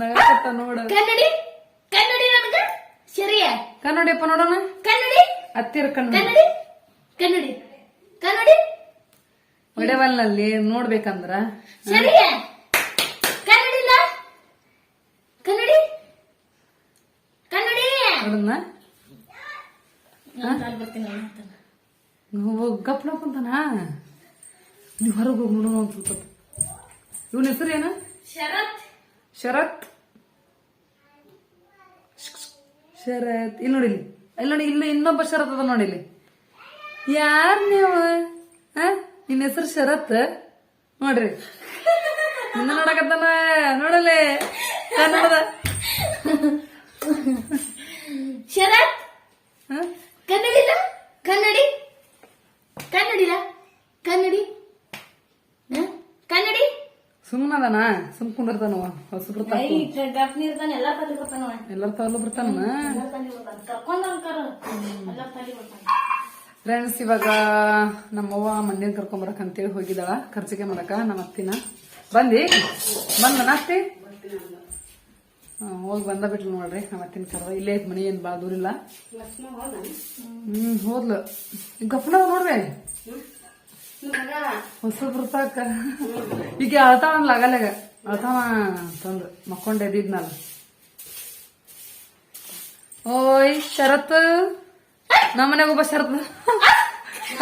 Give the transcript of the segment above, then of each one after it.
ನಗಕತ್ತ ನೋಡ. ಕನ್ನಡಿ? ಕನ್ನಡಿ ನನಗ ಸರಿಯ ಕನ್ನಡಿಯಪ್ಪ ನೋಡೋಣ? ಕನ್ನಡಿ? ಹತ್ತಿರ ಕನ್ನಡಿ. ಕನ್ನಡಿ? ಕನ್ನಡಿ. ಹೊಡೆವಲ್ನಲ್ಲಿ ನೋಡ್ಬೇಕಂದ್ರ? ಸರಿಯ ಕನ್ನಡಿ? ಕನ್ನಡಿ. ನಾನು ಬರ್ತೀನಿ ಹತ್ರ. ಗಪ್ಲ ಕುಂತಾನ? ನೀವು ಹೊರಗೆ ಹೋಗಿ ನೋಡೋಣ ಅಂತ ಸ್ವಲ್ಪ ಇವನ ಹೆಸರು ಏನು? ಶರತ್. ಶರತ್. ಶರತ್. ಇಲ್ಲಿ ನೋಡಿ ಇಲ್ಲಿ. ಇಲ್ಲಿ ನೋಡಿ ಇಲ್ಲಿ ಇನ್ನೊಬ್ಬ ಶರತ್ ಅದ ನೋಡಿ ಇಲ್ಲಿ. ಯಾರ್ ನೀವು? ನಿನ್ನ ಹೆಸರು ಶರತ್? ನೋಡ್ರಿ. ನಿನ್ನ ನೋಡಕತ್ತಾನ? ನೋಡಲೆ ಕನ್ನಡದ ಶರತ್ ಆ? ಕನ್ನಡಿಲ್ಲ ಕನ್ನಡಿ ಕನ್ನಡಿಲ್ಲ ಕನ್ನಡಿ ಹ? ಕನ್ನಡಿ ಸುಮ್ಮನದನ ಸುಮ್ ಕುಂದಿರ್ತಾನವ ಹೊಸ ಬರ್ತಾನ ಬರ್ತಾನ. ಎಲ್ಲರ ಬರ್ತಾನ. ಬರ್ತಾನೆ ತಲೆ ಬರ್ತಾನೆ. ಫ್ರೆಂಡ್ಸ್ ಇವಾಗ ನಮ್ಮವ್ವ ಮಂದಿನ ಕರ್ಕೊಂಬರಕ್ ಅಂತೇಳಿ ಹೋಗಿದಾಳ ಖರ್ಚಿಗೆ ಮಾಡಕ ನಮ್ಮ ಅತ್ತಿನ. ಬಂದಿ? ಬಂದ ಅತ್ತಿ? ಹೋಗಿ ಬಂದ ಬಿಟ್ಲು ನೋಡ್ರಿ ನಮ್ಮ ಅತ್ತಿನ ಕರ್ದ. ಇಲ್ಲೇ ಐತ್ ಮನಿ ಏನ್ ಬಾಳ ದೂರಿಲ್ಲ ಹ್ಮ್ ಹೋದ್ಲು. ಗಪ್ಪನ ನೋಡ್ರಿ. ಹೊಸ ಬರ್ತಾಕ ಈಗ ಅಳ್ತಾವಲ್ಲ ಲಗಲಗ ಅಳ್ತಾವ ತಂದು. ಮಕ್ಕೊಂಡ್ ಎದ್ದಿದ್ನಲ್ಲ. ಓಯ್ ಶರತ್. ನಮ್ಮನೆಗ ಒಬ್ಬ ಶರತ್.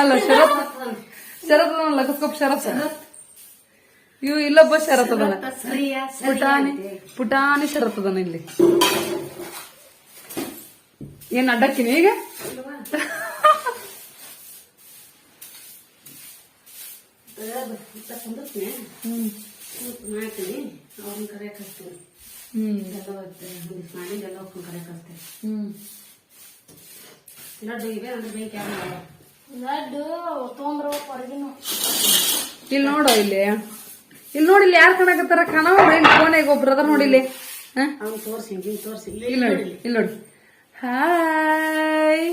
ಅಲ್ಲ ಶರತ್. ಶರತ್ ಲಗಸ್ಕೊಪ್ ಶರತ್. ಇವು ಇಲ್ಲೊಬ್ಬ ಶರತ್ ಅದನ. ಪುಟಾಣಿ ಪುಟಾಣಿ ಶರತ್ ಅದನ ಇಲ್ಲಿ. ಏನ್ ಅಡ್ಡಕ್ಕಿನಿ ಈಗ? ಮಾಡ್ತೀನಿ ಅವ್ರನ್ನ ಕರೆಯಕ್ ಹಚ್ತೀನಿ ಹ್ಮ್ ಎಲ್ಲ ಮಾಡಿ ಎಲ್ಲ ಒಪ್ಕೊಂಡು ಕರೆಯಕ್ ಹಚ್ತೀನಿ ಹ್ಮ್ ಲಡ್ಡು ಇವೆ ಅಂದ್ರೆ ಬೆಂಕಿ ಆಗಲ್ಲ ಲಡ್ಡು ತೊಗೊಂಬರ್ಬೇಕು ಹೊರಗಿನ ಇಲ್ಲಿ ನೋಡು ಇಲ್ಲಿ. ಇಲ್ಲಿ ನೋಡಿ ಇಲ್ಲಿ ಯಾರು ಕಾಣಕತ್ತಾರ? ಕಾಣವ ಇಲ್ಲಿ ಫೋನಿಗೆ ಒಬ್ರು ಅದ ನೋಡಿ ಇಲ್ಲಿ. ಹ? ಅವ್ನು ತೋರಿಸಿ ಹಿಂಗೆ ತೋರಿಸಿ ಇಲ್ಲಿ ನೋಡಿ ಇಲ್ಲಿ ನೋಡಿ ಹಾಯ್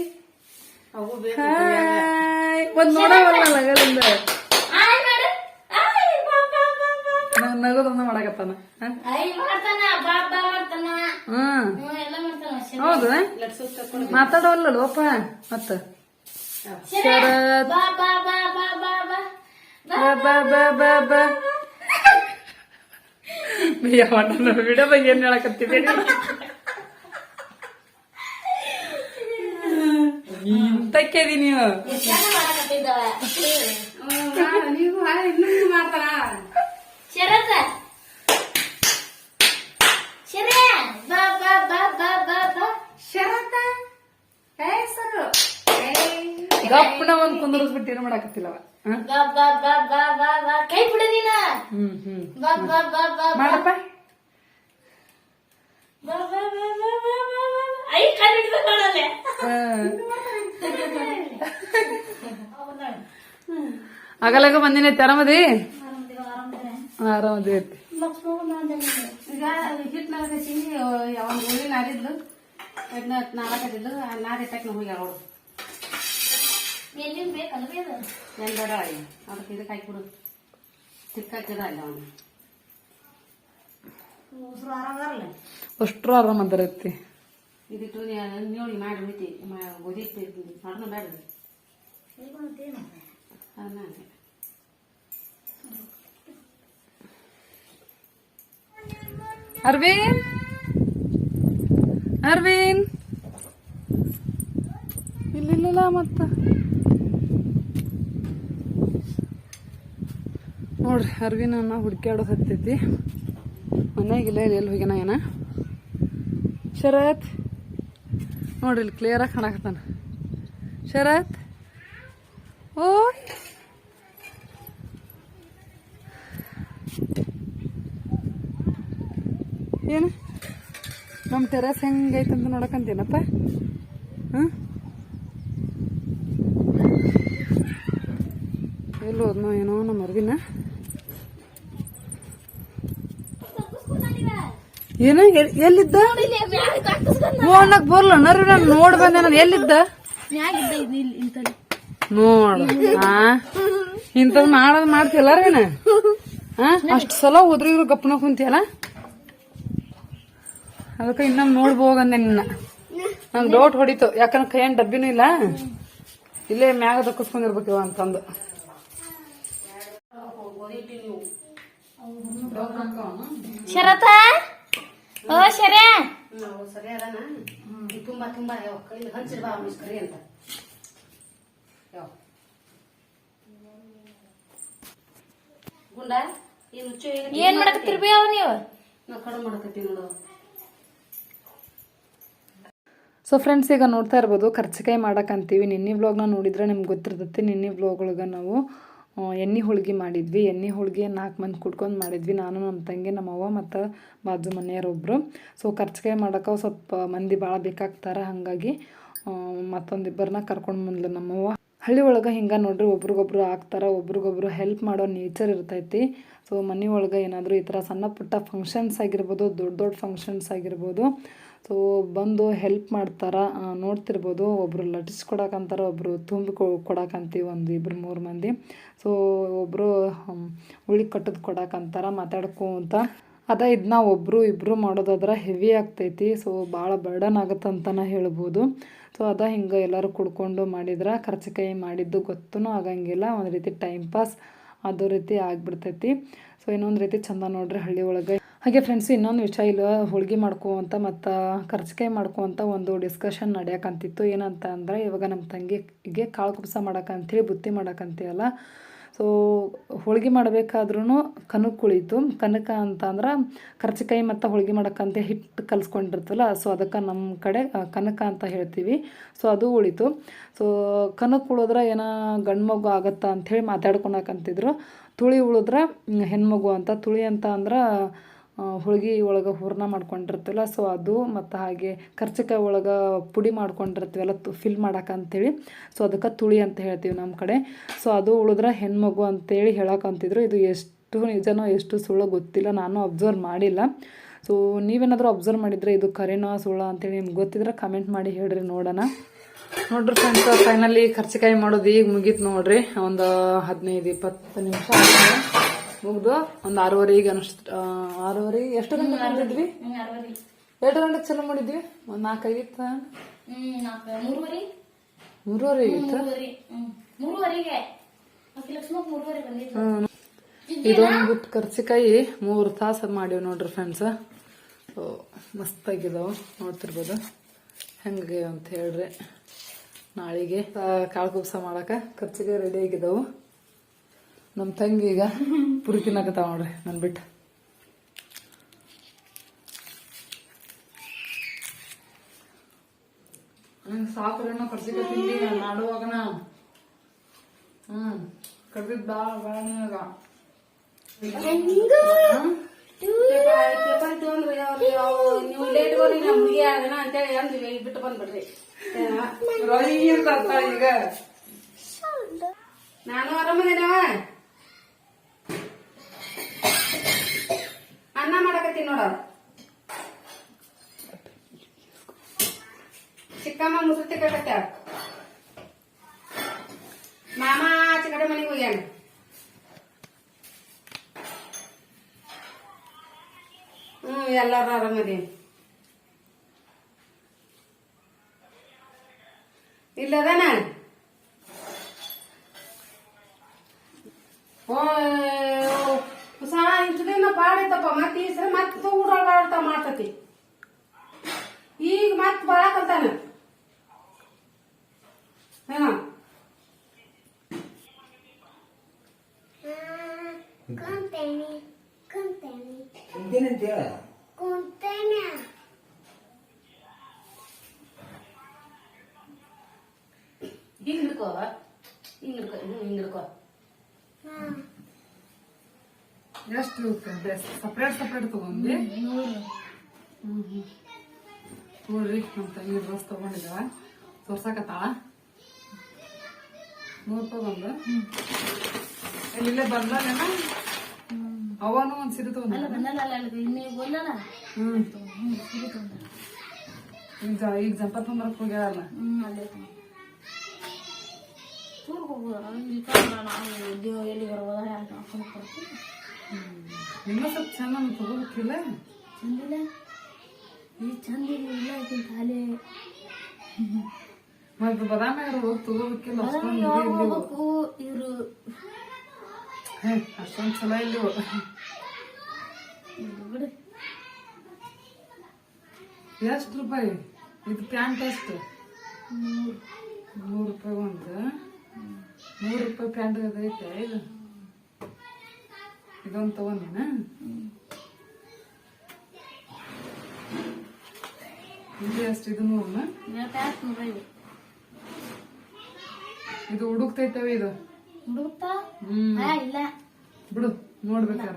ಹಾಯ್ ಒಂದ್ ನೋಡವಲ್ಲ ಲಗಲಿಂದ. ಅವ್ನ್ ಮಾಡಕತ್ತಾನ. ಹ್ಮ್ ಹೌದು. ಮಾತಾಡವಲ್ಲ ಲೋಪ? ಮತ್ತ? ಶರತ್ ವಿಡಿಯೋ ಬಗ್ಗೆ ಏನ್ ಹೇಳಕತ್ತಿದ್ದೀನಿ ತಕ್ಕೇದಿ ನೀವು ನೀವು ಮಾಡ್ತಾರ? ಶರತ ಶರ ಬಾ ಬಾ ಬಾ ಬಾ ಬಾ ಬಾ ಶರತ ಹೆಸರು ಗಪ್ಪನ ಒಂದ್ ಕುಂದರ್ಸ್ಬಿಟ್ಟು ಏನ್ ಮಾಡಕತ್ತಿಲ್ಲವ? ಬಾ ಬಾ ಬಾ ಬಾ ಬಾ ಬಾ ಕೈ ಬಿಡ ಹ್ಮ್ ಹ್ಮ್ ಬಾ ಬಾ ಬಾ ಬಾ ಮಾಡಪ್ಪ ಬಾ ಬಾ ಬಾ ಬಾ ಬಾ ಬಾ ಬಾ. ಐ ಕಣ್ಣು ಹಿಡ್ದು ಹ. ಆಗಲಾಗ ಬಂದಿನ ಆರಾಮದಿ ಆರಾಮದಿ ಐತಿ ಈಗ ಹಿಟ್ಟು ನಾಲ್ಕೀನಿ ಅವ್ನ ಉಳ್ಳಿ ನಾರಿದ್ಲು ಅದನ್ನ ನಾಲ್ಕದಿದ್ಲು ನಾರಿ ಇಟ್ಟಕ್ಕೆ ಹೋಗಿ ಅವಳು ಎಲ್ಲಿಂದ ಬೇಕಲ್ಲ ಬೇಡ ಏನ್ ಬೇಡ ಅಯ್ಯ ಅದಕ್ಕೆ ಇದಕ್ಕೆ ಹಾಕಿಬಿಡು ತಿಕ್ಕಾಕಿದ ಅಲ್ಲ ಅವನು. ಉಸಿರು ಆರಾಮದಾರಲ್ಲ ಅಷ್ಟ್ರು ಆರಾಮ ಐತಿ ಇದಿಟ್ಟು ನೀವು ಮಾಡಿ ಉಳಿತಿ ಗೋಧಿ ಹಿಟ್ಟು ಮಾಡೋಣ ಬೇಡ. ಅರ್ವಿನ್ ಅರ್ವಿನ್ ಇಲ್ಲಿಲ್ಲ ಮತ್ತ? ನೋಡ್ರಿ ಅರ್ವಿನ್ ಅನ್ನ ಹುಡ್ಕ್ಯಾಡೋದ್ ಹತ್ತೈತಿ. ಮನ್ಯಾಗಿಲ್ಲ ಇಲ್ಲಿ ಎಲ್ಲಿ ಹೋಗ್ಯಾನ ಏನ? ಶರತ್? ನೋಡ್ರಿ ಇಲ್ಲಿ ಕ್ಲಿಯರಾಗಿ ಕಾಣಕತ್ತಾನ. ಶರತ್? ಓಯ್ ಏನು ನಮ್ಮ ಟೆರಸ್ ಹೆಂಗೈತೆ ಅಂತ ನೋಡಕಂತೇನಪ್ಪ? ಹಾಂ? ಎಲ್ಲಿ ಹೋದ್ನೋ ಏನೋ ನಮ್ಮ ಅರ್ವಿನ? ಏನ, ಎಲ್- ಎಲ್ಲಿದ್ದ? ಓ ಬರ್ಲ ನರ್ವಿ ನರ್ವಿನ ನೋಡ್ ಬಂದೆ ನಾನು. ಎಲ್ಲಿದ್ದ? ನೋಡ. ಇಂಥದ್ ಮಾಡೋದ್ ಮಾಡ್ತಿಲ್ಲ ರೀನ ಹಾ ಅಷ್ಟು ಸಲ ಹೋದ್ರಿದ್ರು ಗಪ್ಪನ ಕುಂತಿಯಲ್ಲ ಅದಕ್ಕೆ ಇನ್ನೊಮ್ಮೆ ನೋಡ್ಬೋಗಂದೆ ನಿನ್ನ. ನಂಗೆ ಡೌಟ್ ಹೊಡಿತು. ಯಾಕಂದ್ರೆ ಕೈಯನ್ ಡಬ್ಬಿನೂ ಇಲ್ಲ. ಇಲ್ಲೇ ಮ್ಯಾಗ ದಕ್ಕಿಸ್ಕೊಂಡಿರ್ಬೇಕು ಇವ ಅಂತಂದು. ಶರತ? ಓ ಶರ? ನಾವು ಸರಿ ಅದಾನ ತುಂಬಾ ತುಂಬಾ ಯಾವ ಕೈಲಿ ಹಂಚಿರ್ ಕರಿ ಅಂತ. ಯಾವ ಗುಂಡ ಈ ಮುಚ್ಚು ಏನ್ ಮಾಡಕತ್ತಿರ್ಬಿ ಅವ ನೀವು? ಕಡಿಮೆ ಕಡು ಮಾಡಕತ್ತೀವಿ ನೋಡು. ಸೊ ಫ್ರೆಂಡ್ಸ್ ಈಗ ನೋಡ್ತಾ ಇರ್ಬೋದು, ಕರ್ಚಿಕಾಯಿ ಮಾಡಕ್ಕಂತೀವಿ ನಿನ್ನೆ ವ್ಲಾಗ್ನ ನೋಡಿದ್ರೆ ನಿಮ್ಗೆ ಗೊತ್ತಿರ್ತೈತಿ, ನಿನ್ನೆ ವ್ಲಾಗೊಳಗೆ ನಾವು ಎಣ್ಣೆ ಹೋಳ್ಗೆ ಮಾಡಿದ್ವಿ. ಎಣ್ಣೆ ಹೋಳಿಗೆ ನಾಲ್ಕು ಮಂದಿ ಕುಡ್ಕೊಂಡು ಮಾಡಿದ್ವಿ. ನಾನು ನಮ್ಮ ತಂಗಿ, ನಮ್ಮ ಅವ್ವ ಮತ್ತು ಬಾಜು ಮನೆಯವರೊಬ್ಬರು ಸೊ ಕರ್ಚಿಕಾಯಿ ಮಾಡೋಕೆ ಸ್ವಲ್ಪ ಮಂದಿ ಭಾಳ ಬೇಕಾಗ್ತಾರೆ. ಹಾಗಾಗಿ ಮತ್ತೊಂದಿಬ್ಬರನ್ನ ಕರ್ಕೊಂಡು ಬಂದ್ಲು ನಮ್ಮವ್ವ ಹಳ್ಳಿ ಒಳಗೆ ಹಿಂಗೆ ನೋಡ್ರಿ, ಒಬ್ರಿಗೊಬ್ರು ಆಗ್ತಾರೆ, ಒಬ್ರಿಗೊಬ್ರು ಹೆಲ್ಪ್ ಮಾಡೋ ನೇಚರ್ ಇರ್ತೈತಿ. ಸೊ ಮನೆ ಒಳಗೆ ಏನಾದರೂ ಈ ಥರ ಸಣ್ಣ ಪುಟ್ಟ ಫಂಕ್ಷನ್ಸ್ ಆಗಿರ್ಬೋದು, ದೊಡ್ಡ ದೊಡ್ಡ ಫಂಕ್ಷನ್ಸ್ ಆಗಿರ್ಬೋದು ಸೊ ಬಂದು ಹೆಲ್ಪ್ ಮಾಡ್ತಾರೆ ನೋಡ್ತಿರ್ಬೋದು. ಒಬ್ಬರು ಲಟ್ಟಿಸ್ ಕೊಡಕ್ಕಂತಾರೆ ಒಬ್ಬರು ತುಂಬಿ ಕೊಡಕ್ಕಂತೀವಿ ಒಂದು ಇಬ್ಬರು ಮೂರು ಮಂದಿ. ಸೊ ಒಬ್ಬರು ಉಳಿ ಕಟ್ಟದು ಕೊಡಕ್ಕಂತಾರೆ ಮಾತಾಡ್ಕೊಂತ ಅದ ಇದನ್ನ ಒಬ್ಬರು ಇಬ್ಬರು ಮಾಡೋದಾದ್ರೆ ಹೆವಿ ಆಗ್ತೈತಿ. ಸೊ ಭಾಳ ಬರ್ಡನ್ ಆಗುತ್ತಂತನ ಹೇಳ್ಬೋದು. ಸೊ ಅದ ಹಿಂಗೆ ಎಲ್ಲರೂ ಕುಡ್ಕೊಂಡು ಮಾಡಿದ್ರೆ ಕೈ ಮಾಡಿದ್ದು ಗೊತ್ತೂ ಆಗಂಗಿಲ್ಲ. ಒಂದು ರೀತಿ ಟೈಮ್ ಪಾಸ್ ಅದೋ ರೀತಿ ಆಗಿಬಿಡ್ತೈತಿ. ಸೊ ಇನ್ನೊಂದು ರೀತಿ ಚಂದ ನೋಡ್ರಿ ಹಳ್ಳಿ ಒಳಗೆ. ಹಾಗೆ ಫ್ರೆಂಡ್ಸ್ ಇನ್ನೊಂದು ವಿಷಯ ಇಲ್ಲ, ಹೋಳಿಗೆ ಮಾಡ್ಕೊಂತ ಮತ್ತು ಕರ್ಚಿಕಾಯಿ ಮಾಡ್ಕೊಂತ ಒಂದು ಡಿಸ್ಕಷನ್ ನಡೆಯಕ್ಕಂತಿತ್ತು ಏನಂತ ಅಂದರೆ, ಇವಾಗ ನಮ್ಮ ತಂಗಿಗೆ ಕಾಳು ಕುಬ್ಸ ಮಾಡೋಕ್ಕಂಥೇಳಿ ಬುತ್ತಿ ಮಾಡೋಕ್ಕಂತೀವಲ್ಲ ಸೊ ಹೋಳಿಗೆ ಮಾಡಬೇಕಾದ್ರೂ ಕನಕ್ ಕುಳಿತು ಕನಕ ಅಂತ ಅಂದ್ರೆ ಕರ್ಚಿಕಾಯಿ ಮತ್ತು ಹೋಳಿಗೆ ಮಾಡೋಕ್ಕಂತ ಹಿಟ್ಟು ಕಲಿಸ್ಕೊಂಡಿರ್ತಲ್ಲ ಸೊ ಅದಕ್ಕೆ ನಮ್ಮ ಕಡೆ ಕನಕ ಅಂತ ಹೇಳ್ತೀವಿ. ಸೊ ಅದು ಉಳಿತು ಸೊ ಕನಕ್ ಉಳಿದ್ರೆ ಏನೋ ಗಂಡು ಮಗು ಆಗತ್ತಾ ಅಂಥೇಳಿ ಮಾತಾಡ್ಕೊಳಕಂತಿದ್ರು. ತುಳಿ ಉಳಿದ್ರೆ ಹೆಣ್ಮಗು ಅಂತ. ತುಳಿ ಅಂತ ಅಂದ್ರೆ ಹೋಳ್ಗೆ ಒಳಗೆ ಹೂರ್ಣ ಮಾಡ್ಕೊಂಡಿರ್ತೀವಲ್ಲ ಸೊ ಅದು ಮತ್ತು ಹಾಗೆ ಕರ್ಚಿಕಾಯಿ ಒಳಗೆ ಪುಡಿ ಮಾಡ್ಕೊಂಡಿರ್ತೀವಲ್ಲ ತು ಫಿಲ್ ಮಾಡಕ್ಕಂತೇಳಿ ಸೊ ಅದಕ್ಕೆ ತುಳಿ ಅಂತ ಹೇಳ್ತೀವಿ ನಮ್ಮ ಕಡೆ. ಸೊ ಅದು ಉಳಿದ್ರೆ ಹೆಣ್ಮಗು ಅಂತೇಳಿ ಹೇಳಕ್ಕಂತಿದ್ರು ಇದು ಎಷ್ಟು ನಿಜನೋ ಎಷ್ಟು ಸುಳ್ಳು ಗೊತ್ತಿಲ್ಲ, ನಾನು ಅಬ್ಸರ್ವ್ ಮಾಡಿಲ್ಲ. ಸೊ ನೀವೇನಾದರೂ ಅಬ್ಸರ್ವ್ ಮಾಡಿದರೆ ಇದು ಕರೆನೋ ಸುಳ್ಳ ಅಂತೇಳಿ ನಿಮ್ಗೆ ಗೊತ್ತಿದ್ರೆ ಕಮೆಂಟ್ ಮಾಡಿ ಹೇಳ್ರಿ, ನೋಡೋಣ. ನೋಡ್ರಿ ಫ್ರೆಂಡ್ಸ್ ಫೈನಲಿ ಖರ್ಚಿಕಾಯಿ ಮಾಡೋದು ಈಗ ಮುಗೀತು ನೋಡ್ರಿ. ಒಂದು ಹದಿನೈದು ಇಪ್ಪತ್ತು ನಿಮಿಷ ಮುಗ್ದು ಒಂದು ಆರೂವರೆಗೆ ಅನಿಸ್ತು ಆರೂವರೆಗೆ ಎಷ್ಟು ಗಂಟೆ ಮಾಡಿದ್ವಿ? ಎರಡು ಗಂಟೆ ಚಲೋ ಮಾಡಿದ್ವಿ? ಒಂದು ನಾಲ್ಕೈದು ಇತ್ತ? ಹ್ಮ್ ನಾಲ್ಕು ಮೂರುವರೆ. ಇತ್ತು? ಬಂದಿದ್ರು ಇದೊಂದು ಬಿಟ್ಟು ಕರ್ಚಿಕಾಯಿ ಮೂರು ತಾಸು ಮಾಡಿವಿ ನೋಡ್ರಿ ಫ್ರೆಂಡ್ಸ್ ಮಸ್ತಾಗಿದಾವೆ. ನೋಡ್ತಿರ್ಬೋದು? ಹೆಂಗೆ ಅಂತ ಹೇಳ್ರಿ. ನಾಳೆಗೆ ಕಾಳು ಕುಬ್ಸ ಮಾಡಕ ಕರ್ಚಿಕಾಯಿ ರೆಡಿ ಆಗಿದಾವು. ನಮ್ಮ ತಂಗಿ ಈಗ ಪುರಿ ತಿನ್ನಕತ್ತಾವ ನೋಡ್ರಿ ನನ್ ಬಿಟ್ಟು. ನಂಗೆ ಸಾಕ್ರೇನೋ ಕರ್ಚಿಕಾಯಿ ತಿಂಡಿ ಮಾಡುವಾಗನ. ಹ್ಞೂ ನಿನಗ. ನೀವು ಲೇಟ್ ಬರ್ರಿ ನಮ್ಮ ಹುಡುಗಿ ಆಗಣ ಅಂತೇಳಿ ಅಂದ್ವಿ ಬಿಟ್ಟು ಬಂದ್ಬಿಡ್ರಿ. ಏನ? ರೊಯ್ ಅಂತ ಈಗ. ನಾನು ಆರಾಮದೇನವ ಅನ್ನ ಮಾಡಕತ್ತೀನಿ ನೋಡ ಚಿಕ್ಕಮ್ಮ ಮುಸುರು ತಿಕ್ಕಕತ್ತ ಮಾಮ ಆಚೆ ಕಡೆ ಮನೆಗೆ ಹೋಗ್ಯಾನ ಹ್ಮ್ ಎಲ್ಲಾರು ಆರಾಮದೀನಿ ಇಲ್ಲದಾನ ಹೊಸ ಇಷ್ಟು ದಿನ ಬಾಡೈತಪ್ಪ ಮತ್ತೆ ಈ ಸಲ ಮತ್ತೆ ಊರ ಬಾಡ್ತಾ ಮಾಡ್ತತಿ ಈಗ ಮತ್ ಬಾಳಕಂತಾನ ಏನೋ ಹಿಂಗ್ ಹಿಡ್ಕೋ ಹಿಂಗ್ ಹಿಡ್ಕೋ ಹಿಂಗ್ ಹಿಡ್ಕೋ. ಎಷ್ಟು ಸಪ್ರೇಟ್ ಸಪ್ರೇಟ್ ತಗೊಂಡ್ವಿ? ನೋಡ್ರಿ ನಮ್ಮ ತಂಗಿ ಡ್ರೆಸ್ ತಗೊಂಡಿದ್ದಾಳ ತೋರ್ಸಕತ್ತಾಳ ನೂರು ರೂಪಾಯಿ ಬಂದು ಇಲ್ಲೇ ಬಂದಾನೇನ ಅವನು ಒಂದ್ ಸೀರೆ ತಗೊಂಡ ಈಗ ಈಗ ಜಂಪ ತೊಂಬರಕ್ ಹೋಗ್ಯಾರಲ್ಲ ಟೂರ್ಗೆ ಹೋಗೋದ ಇಲ್ಕಂದ್ರೆ ಎಲ್ಲಿ ಕೊಡ್ತೀವಿ ನಿಮ್ಮ ಸ್ವಲ್ಪ ಚೆಂದ ತಗೋಬೇಕಿಲ್ಲ ಚಂದಿಲ್ಲ ಈ ಚಂದ ಇಲ್ಲ ಖಾಲಿ ಮತ್ತೆ ಬದಾಮಿ ಅವ್ರು ಹೋಗಿ ತಗೋಬೇಕಿಲ್ಲ ಅಷ್ಟೊಂದು ಚಲೋ ಇಲ್ಲಿ ಎಷ್ಟು ರೂಪಾಯಿ? ಇದು ಪ್ಯಾಂಟ್ ಎಷ್ಟು? ಮೂರು ನೂರು ರೂಪಾಯಿ ಒಂದು. ನೂರು ರೂಪಾಯಿ ಪ್ಯಾಂಟ್ ಅದೈತೆ ಇದು? ಇದೊಂದು ತಗೊಂಡಿನ? ಇಲ್ಲಿ ಅಷ್ಟು ಇದು ನೂರನ? ಇದು ಹುಡುಕ್ತೈತವ ಇದು? ಹುಡುಕ್ತಾ? ಹ್ಮ್. ಇಲ್ಲ. ಬಿಡು ನೋಡ್ಬೇಕಾರ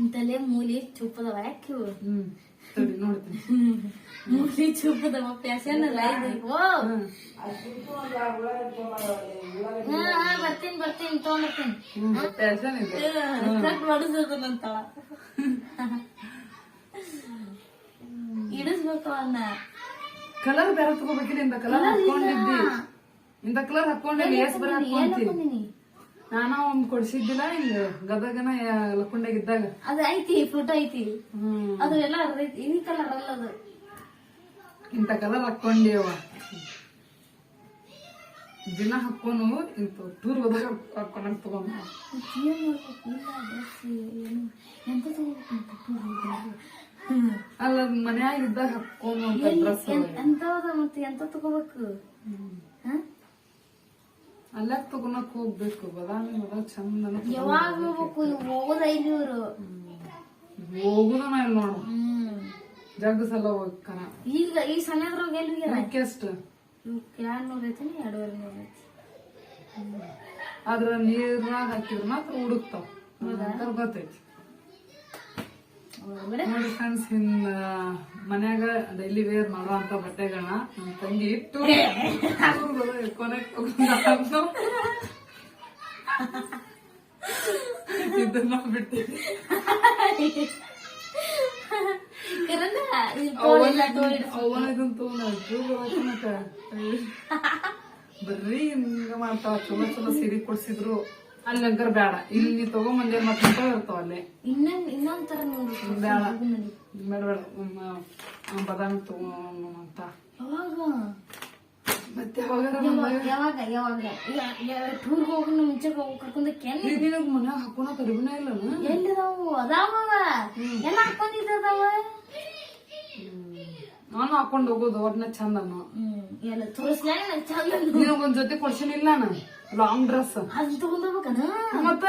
ಇಂತಲೇ ಮೂಲಿ ಚುಪ್ಪದವ ಯಾಕೆ? ಹ್ಮ್. ತಡಿ ನೋಡ್ತೀನಿ. ಮೂಲಿ ಚುಪ್ಪದವ ಫ್ಯಾಷನ್ ಅಲ್ಲ ಇದು. ಓ! ಹಾ ಹಾ ಬರ್ತೀನಿ ಬರ್ತೀನಿ ತಗೊಂಡ್ಬರ್ತೀನಿ ಫ್ಯಾಷನ್ ಇದೆ. ಕಟ್ ಮಾಡಿಸೋದನ್ನಂತಳ ಇಡಿಸ್ಬೇಕು ಅನ್ನ ಕಲರ್ ಬೇರೆ ತಗೋಬೇಕಿಲ್ಲ ಇಂದ ಕಲರ್ ಹಾಕೊಂಡಿದ್ದಿ. ಇಂದ ಕಲರ್ ಹಾಕೊಂಡೆ ಎಸ್ ಬರ ನಾನ ಒಮ್ಮೆ ಕೊಡ್ಸಿದ್ದಿಲ್ಲ ಹಿಂಗ ಗದಗನ ಲಕ್ಕೊಂಡಾಗಿದ್ದಾಗ. ಅದು ಐತಿ ಫೋಟೋ ಐತಿ. ಹ್ಮ್. ಅದು ಎಲ್ಲ ಐತಿ ಈ ಕಲರ್ ಅಲ್ಲ ಅದು. ಇಂತ ಕಲರ್ ಹಾಕೊಂಡೇವ ದಿನ ಹಾಕೋನು ಇಂತ ಟೂರ್ ಹೋದಾಗ ಹಾಕೊಂಡಂಗ ತಗೊಂಡ ಇಲ್ಲ ಎಂತ ಅಲ್ಲ ಮನ್ಯಾಗ ಇದ್ದಾಗ ಹಾಕೋನು ಅಂತ ಡ್ರೆಸ್ ಎಂತದ ಮತ್ತೆ ಎಂತ ತಗೋಬೇಕು? ಹ? ಅಲ್ಲ ತಗೊಳಕ್ ಹೋಗ್ಬೇಕು ಬದಾಮಿ ಹೋದಾಗ ಚಂದ ಯಾವಾಗ ಹೋಗ್ಬೇಕು ಹೋಗೋದ ಇವ್ರು ಹೋಗುದ ಇಲ್ಲಿ ನೋಡು. ಜಗ್ಗ ಸಲ ಹೋಗ್ಕನ ಈಗ ಈ ಸಮಯದ್ರೊಳಗೆ ಎಲ್ಲಿ ಇವ್ಕ್ ಎರಡ್ ನೂರ್ ಐತಿ ಎರಡೂವರೆ ನೂರ್ ಐತಿ ಆದ್ರ ನೀರ್ನಾಗ ಹಾಕಿದ್ರ ಮಾತ್ರ ಹುಡುಕ್ತಾವ. ಗೊತ್ತೈತಿ ನೋಡಿ ಫ್ರೆಂಡ್ಸ್ ಮನ್ಯಾಗ ಡೈಲಿ ವೇರ್ ಮಾಡುವಂತ ಬಟ್ಟೆಗಳನ್ನ ನಮ್ಮ ತಂಗಿ ಇಟ್ಟು ಕೊನೆಗೆ ತಗೊಂಡು ಇದನ್ನ ತಗೊಂಡ ಬರ್ರಿ ಹಿಂಗ ಮಾಡ್ತಾವ ಚಲೋ ಚಲೋ ಸೀರೆ ಕೊಡ್ಸಿದ್ರು. ಅಲ್ಲಿ ಅಂಕರ್ ಬೇಡ ಇಲ್ಲಿ ತಗೊಂಬಂದೆ ಮತ್ತೆ ಇರ್ತಾವ ಅಲ್ಲಿ. ಇನ್ನೊಂದ್ ಇನ್ನೊಂದ್ ತರ ಬೇಡ. ಬೇಡ. ಬಾದಾಮಿ ತಗೊಂತ ಯಾವಾಗ? ಮತ್ತೆ ಯಾವಾಗ ಯಾವಾಗ ಟೂರ್ ಹೋಗಿ ಮುಂಚೆ ಹೋಗಿ ಕರ್ಕೊಂಡ್ ಕೆನ್ ಈಗ ನಿನಗ್ ಮನ್ಯಾಗ ಹಾಕೋಣ ಕರಿಬಿನ ಇಲ್ಲನ? ಎಲ್ಲಿದಾವು? ಅದಾವ ಎಲ್ಲ ಹಾಕೊಂಡಿದ್ದಾವ ನಾನು ಹಾಕೊಂಡ್ ಹೋಗೋದು ಒಟ್ನ ಚಂದ ಎಲ್ಲ ನಂಗೆ ಚಂದ ನಿನಗ್ ಒಂದ್ ಜೊತೆ ಕೊಡ್ಸಿನಿಲ್ಲ ನಾನು? ಲಾಂಗ್ ಡ್ರೆಸ್ ಅದು ಮತ್ತ?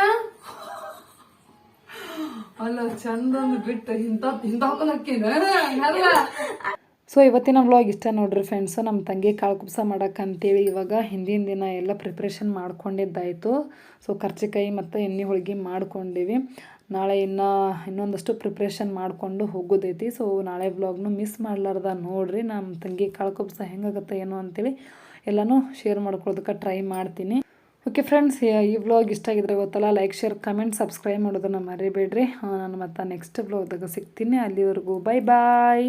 ಅಲ್ಲ ಚಂದ ಬಿಟ್ಟು ಇಂತ ಹಾಕಿನ ಸೊ ಇವತ್ತಿನ ವ್ಲಾಗ್ ಇಷ್ಟ ನೋಡ್ರಿ ಫ್ರೆಂಡ್ಸ್ ನಮ್ಮ ತಂಗಿ ಕಾಳು ಕುಬ್ಸ ಮಾಡಕ್ಕಂತೇಳಿ ಇವಾಗ ಹಿಂದಿನ ದಿನ ಎಲ್ಲ ಪ್ರಿಪ್ರೇಷನ್ ಮಾಡ್ಕೊಂಡಿದ್ದಾಯಿತು. ಸೊ ಕರ್ಚಿಕಾಯಿ ಮತ್ತು ಎಣ್ಣೆ ಹೋಳಿಗೆ ಮಾಡ್ಕೊಂಡಿವಿ. ನಾಳೆ ಇನ್ನು ಇನ್ನೊಂದಷ್ಟು ಪ್ರಿಪ್ರೇಷನ್ ಮಾಡಿಕೊಂಡು ಹೋಗೋದೈತಿ. ಸೊ ನಾಳೆ ವ್ಲಾಗ್ನು ಮಿಸ್ ಮಾಡ್ಲಾರ್ದ ನೋಡ್ರಿ. ನಮ್ಮ ತಂಗಿ ಕಾಳು ಕುಪ್ಸ ಹೆಂಗಾಗತ್ತೆ ಏನೋ ಅಂತೇಳಿ ಎಲ್ಲನೂ ಶೇರ್ ಮಾಡ್ಕೊಳೋದಕ್ಕೆ ಟ್ರೈ ಮಾಡ್ತೀನಿ. ಓಕೆ ಫ್ರೆಂಡ್ಸ್ ಈ ವ್ಲಾಗ್ ಇಷ್ಟ ಆಗಿದ್ರೆ ಗೊತ್ತಲ್ಲ ಲೈಕ್ ಶೇರ್ ಕಮೆಂಟ್ ಸಬ್ಸ್ಕ್ರೈಬ್ ಮಾಡೋದನ್ನು ಮರಿಬೇಡ್ರಿ. ನಾನು ಮತ್ತೆ ನೆಕ್ಸ್ಟ್ ವ್ಲಾಗ್ದಾಗ ಸಿಗ್ತೀನಿ. ಅಲ್ಲಿವರೆಗೂ ಬೈ ಬಾಯ್